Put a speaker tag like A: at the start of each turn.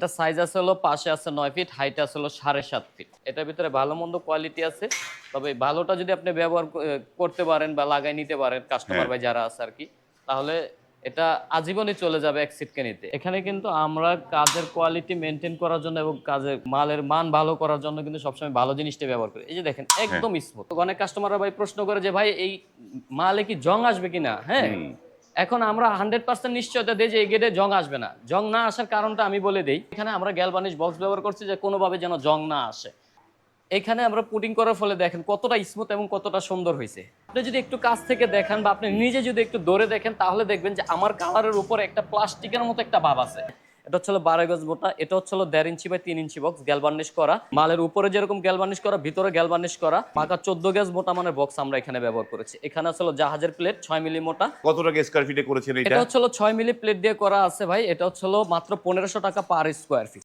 A: এটা সাইজ আছে হলো পাশে আছে নয় ফিট হাইট আছে হলো সাড়ে সাত ফিট এটার ভিতরে ভালো মন্দ কোয়ালিটি আছে তবে ভালোটা যদি আপনি ব্যবহার করতে পারেন বা লাগাই নিতে পারেন কাস্টমার
B: হ্যাঁ।
A: ভাই যারা আছে আর কি তাহলে এটা আজীবনই চলে যাবে এক সিটকে নিতে। এখানে কিন্তু আমরা কাজের কোয়ালিটি মেনটেন করার জন্য এবং কাজের মালের মান ভালো করার জন্য কিন্তু সবসময় ভালো জিনিসটা ব্যবহার করি। এই যে দেখেন একদম স্মুথ অনেক কাস্টমাররা ভাই প্রশ্ন করে যে ভাই এই মালে কি জং আসবে কিনা? হ্যাঁ। এখন আমরা হান্ড্রেড পার্সেন্ট নিশ্চয়তা দিই যে এই গেটে জং আসবে না। জং না আসার কারণটা আমি বলে দিই, এখানে আমরা গ্যালবানিশ বক্স ব্যবহার করছি যে কোনোভাবে যেন জং না আসে। এখানে আমরা পুটিং করার ফলে দেখেন কতটা স্মুথ এবং কতটা সুন্দর হয়েছে। আপনি যদি একটু কাছ থেকে দেখেন বা আপনি নিজে যদি একটু দৌড়ে দেখেন, তাহলে দেখবেন যে আমার কালারের উপর একটা প্লাস্টিকের মতো একটা ভাব আছে। এটা হচ্ছে বারো গজ মোটা এটা হচ্ছে দেড় ইঞ্চি বাই তিন ইঞ্চি বক্স গ্যালবার্নিশ করা। মালের উপরে যেরকম গ্যালবার্নিশ করা ভিতরে গ্যালবার্নিশ করা। পাকা চোদ্দ গজ মোটা মানের বক্স আমরা এখানে ব্যবহার করেছি। এখানে আসলে জাহাজের প্লেট ছয় মিলি মোটা।
B: কত টাকা স্কোয়ার ফিটে করেছেন এটা
A: এটা হচ্ছে ছয় মিলি প্লেট দিয়ে করা আছে ভাই। এটা হচ্ছে মাত্র পনেরোশো টাকা পার স্কোয়ার ফিট